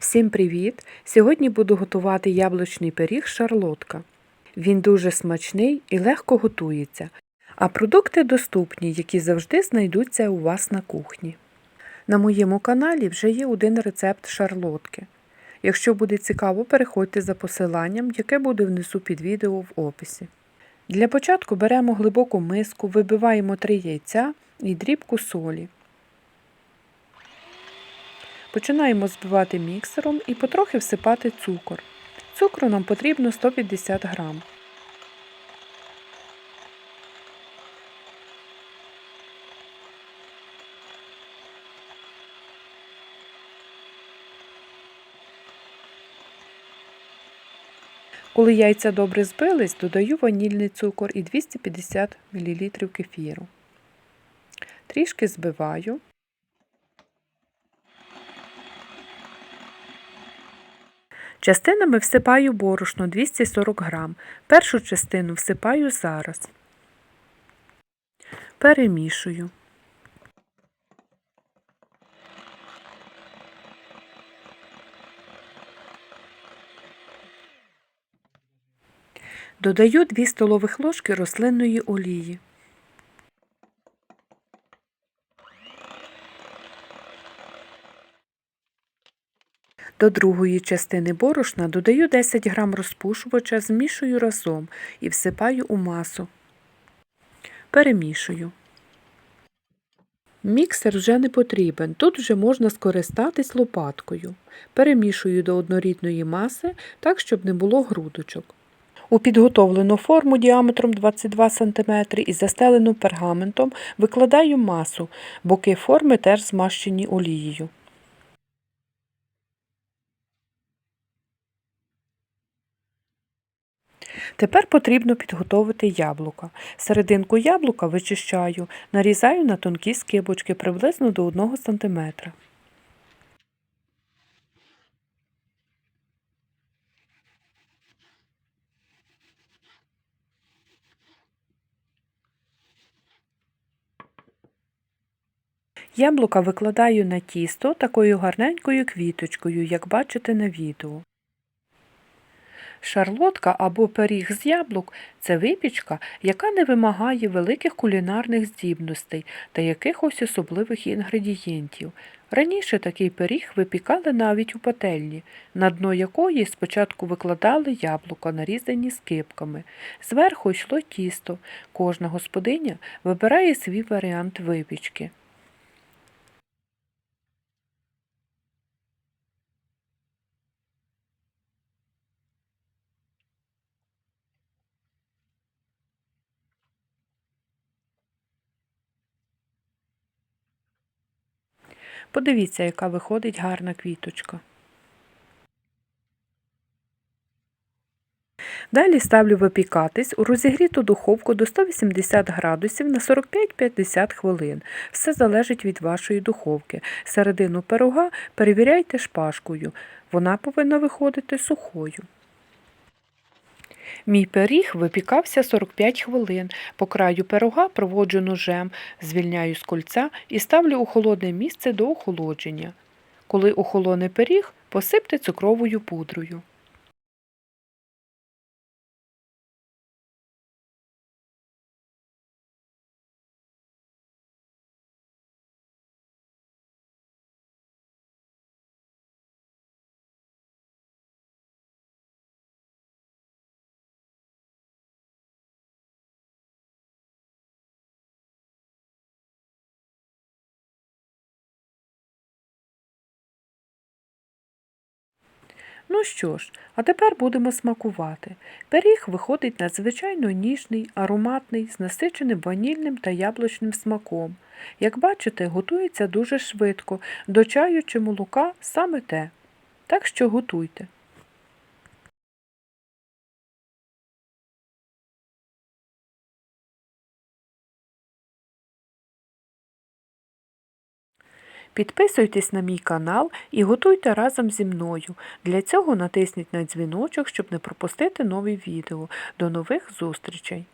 Всім привіт! Сьогодні буду готувати яблучний пиріг шарлотка. Він дуже смачний і легко готується, а продукти доступні, які завжди знайдуться у вас на кухні. На моєму каналі вже є один рецепт шарлотки. Якщо буде цікаво, переходьте за посиланням, яке буде внизу під відео в описі. Для початку беремо глибоку миску, вибиваємо 3 яйця і дрібку солі. Починаємо збивати міксером і потрохи всипати цукор. Цукру нам потрібно 150 грам. Коли яйця добре збились, додаю ванільний цукор і 250 мл кефіру. Трішки збиваю. Частинами всипаю борошно 240 грам. Першу частину всипаю зараз. Перемішую. Додаю 2 столових ложки рослинної олії. До другої частини борошна додаю 10 г розпушувача, змішую разом і всипаю у масу. Перемішую. Міксер вже не потрібен, тут вже можна скористатись лопаткою. Перемішую до однорідної маси, так, щоб не було грудочок. У підготовлену форму діаметром 22 см і застелену пергаментом викладаю масу, боки форми теж змащені олією. Тепер потрібно підготовити яблука. Серединку яблука вичищаю, нарізаю на тонкі скибочки приблизно до 1 см. Яблука викладаю на тісто такою гарненькою квіточкою, як бачите на відео. Шарлотка або пиріг з яблук це випічка, яка не вимагає великих кулінарних здібностей та якихось особливих інгредієнтів. Раніше такий пиріг випікали навіть у пательні, на дно якої спочатку викладали яблука, нарізані скибками. Зверху йшло тісто. Кожна господиня вибирає свій варіант випічки. Подивіться, яка виходить гарна квіточка. Далі ставлю випікатись у розігріту духовку до 180 градусів на 45-50 хвилин. Все залежить від вашої духовки. Середину пирога перевіряйте шпажкою. Вона повинна виходити сухою. Мій пиріг випікався 45 хвилин. По краю пирога проводжу ножем, звільняю з кольця і ставлю у холодне місце до охолодження. Коли охолоне пиріг, посипте цукровою пудрою. Ну що ж, а тепер будемо смакувати. Пиріг виходить надзвичайно ніжний, ароматний, з насиченим ванільним та яблучним смаком. Як бачите, готується дуже швидко, до чаю чи молока саме те. Так що готуйте. Підписуйтесь на мій канал і готуйте разом зі мною. Для цього натисніть на дзвіночок, щоб не пропустити нові відео. До нових зустрічей!